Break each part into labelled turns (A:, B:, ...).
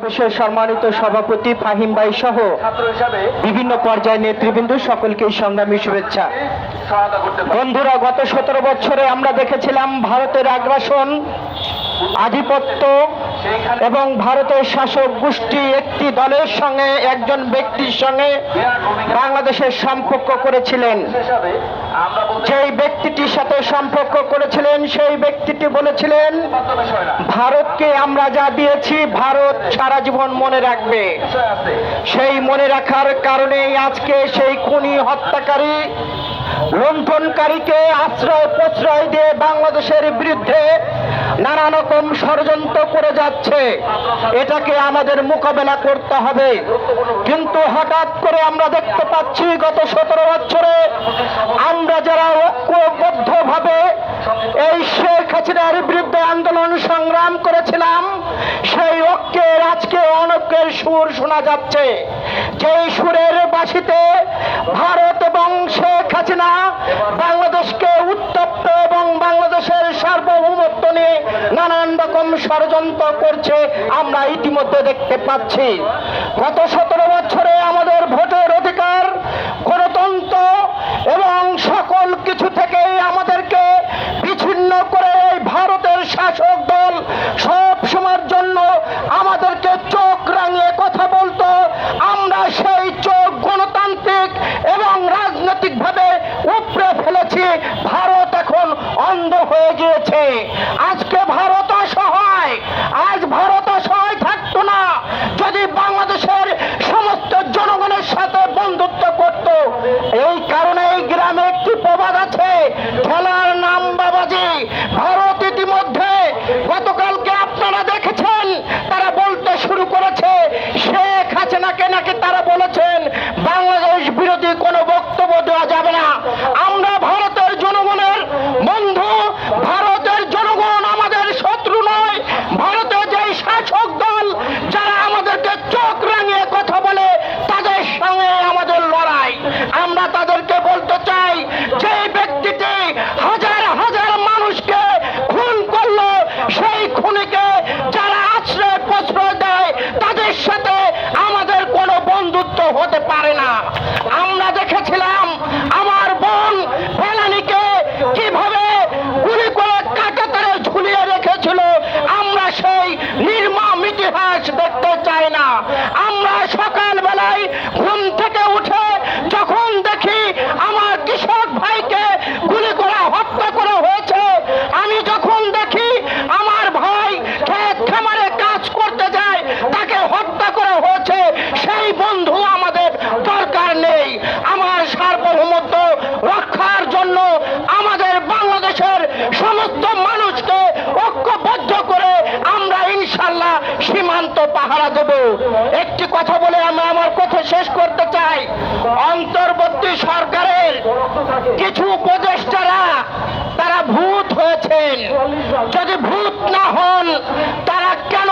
A: সমাবেশের সম্মানিত সভাপতি ফাহিম ভাই সহ বিভিন্ন পর্যায়ে নেতৃবৃন্দ সকলকে সংগ্রামী শুভেচ্ছা। বন্ধুরা গত সতেরো বছরে আমরা দেখেছিলাম ভারতের আগ্রাসন আধিপত্য এবং ভারতের শাসক গোষ্ঠী একটি দলের সঙ্গে একজন ব্যক্তির সঙ্গে বাংলাদেশের সম্পর্ক করেছিলেন। যেই ব্যক্তিটির সাথে সম্পর্ক করেছিলেন, সেই ব্যক্তিটি বলেছিলেন, ভারতকে আমরা যা দিয়েছি, ভারত সারা জীবন মনে রাখবে। সেই মনে রাখার কারণেই আজকে সেই খুনি হত্যাকারী লুণ্ঠনকারীকে আশ্রয় প্রশ্রয় দিয়ে বাংলাদেশের বিরুদ্ধে নানা রকম ষড়যন্ত্র করে যাচ্ছে। এটাকে আমাদের মোকাবেলা করতে হবে। কিন্তু হঠাৎ করে আমরা দেখতে পাচ্ছি, গত সতেরো বছরে আমরা যারা ঐক্যবদ্ধভাবে এই শেখ হাসিনার বিরুদ্ধে আন্দোলন সংগ্রাম করেছিলাম, সেই ঐক্যের আজকে অনৈক্যের সুর শোনা যাচ্ছে। যেই সুরের বাসিতে ভারত এবং শেখ হাসিনা বাংলাদেশকে উত্তপ্ত এবং বাংলাদেশের সার্বভৌমত্ব নিয়ে নানান রকম ষড়যন্ত্র করছে, আমরা ইতিমধ্যে দেখতে পাচ্ছি। গত সতেরো হয়ে গিয়েছে। আজকে ভারত অসহায় আজ ভারত অসহায় থাকতো না যদি বাংলাদেশের সমস্ত জনগণের সাথে বন্ধুত্ব করত এই কারণে এই গ্রামে একটি প্রবাদ আছে খেলার নাম বাবাজি ভারত ইতিমধ্যে গতকালকে আপনারা দেখেছেন তারা বলতে শুরু করেছে শেখ হাসিনাকে নাকি তারা বলেছেন বাংলাদেশ বিরোধী কোনো বক্তব্য দেওয়া যাবে না আমরা ভারতের জনগণের বন্ধু ভারতের জনগণ আমাদের শত্রু নয় ভারতের যে শাসক দল যারা আমাদেরকে চোখ রাঙিয়ে কথা বলে তাদের সঙ্গে আমাদের লড়াই আমরা তাদেরকে বলতে চাই যে ব্যক্তিটি হাজার হাজার মানুষকে খুন করল সেই খুনিকে যারা আশ্রয় প্রশ্রয় দেয় তাদের সাথে আমাদের কোনো বন্ধুত্ব হতে পারে না আমরা দেখেছিলাম আমার বোন ফেলানিকে কীভাবে গুলি করে কাটাতারে ঝুলিয়ে রেখেছিল আমরা সেই নির্মম ইতিহাস দেখতে চাই না। আমরা সকাল বেলায় ঘুম থেকে উঠে যখন দেখি আমার কৃষক ভাইকে গুলি করে হত্যা করা হয়েছে, আমি যখন দেখি আমার ভাই ক্ষেত খামারে কাজ করতে যায়, তাকে হত্যা করা হয়েছে, সেই বন্ধু আমাদের দরকার নেই। আমার সার্বভৌমত্ব রক্ষার জন্য আমাদের বাংলাদেশের সমস্ত মানুষকে ঐক্যবদ্ধ করে আমরা ইনশাল্লাহ সীমান্ত পাহারা দেব। একটি কথা বলে আমি আমার কথা শেষ করতে চাই। অন্তর্বর্তী সরকারের কিছু উপদেষ্টারা তারা ভূত হয়েছেন। যদি ভূত না হন, তারা কেন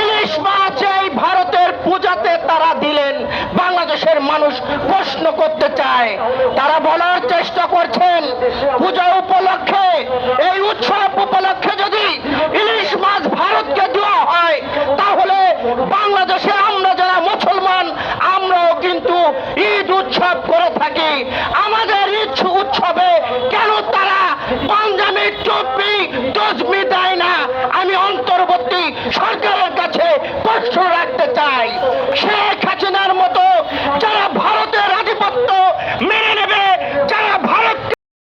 A: ইলিশ মাছ এই ভারতের পূজাতে তারা দিলেন? বাংলাদেশের মানুষ প্রশ্ন করতে চায়। তারা বলার চেষ্টা করছেন, পূজা উপলক্ষে এই উৎসব ঈদ উৎসব করে থাকি। আমাদের ঈদ উৎসবে কেন তারা পাঞ্জাবি টুপি, তসবি দেয় না? আমি অন্তর্বর্তী সরকারের কাছে প্রশ্ন রাখতে চাই। শেখ হাসিনার মতো যারা ভারতের আধিপত্য মেনে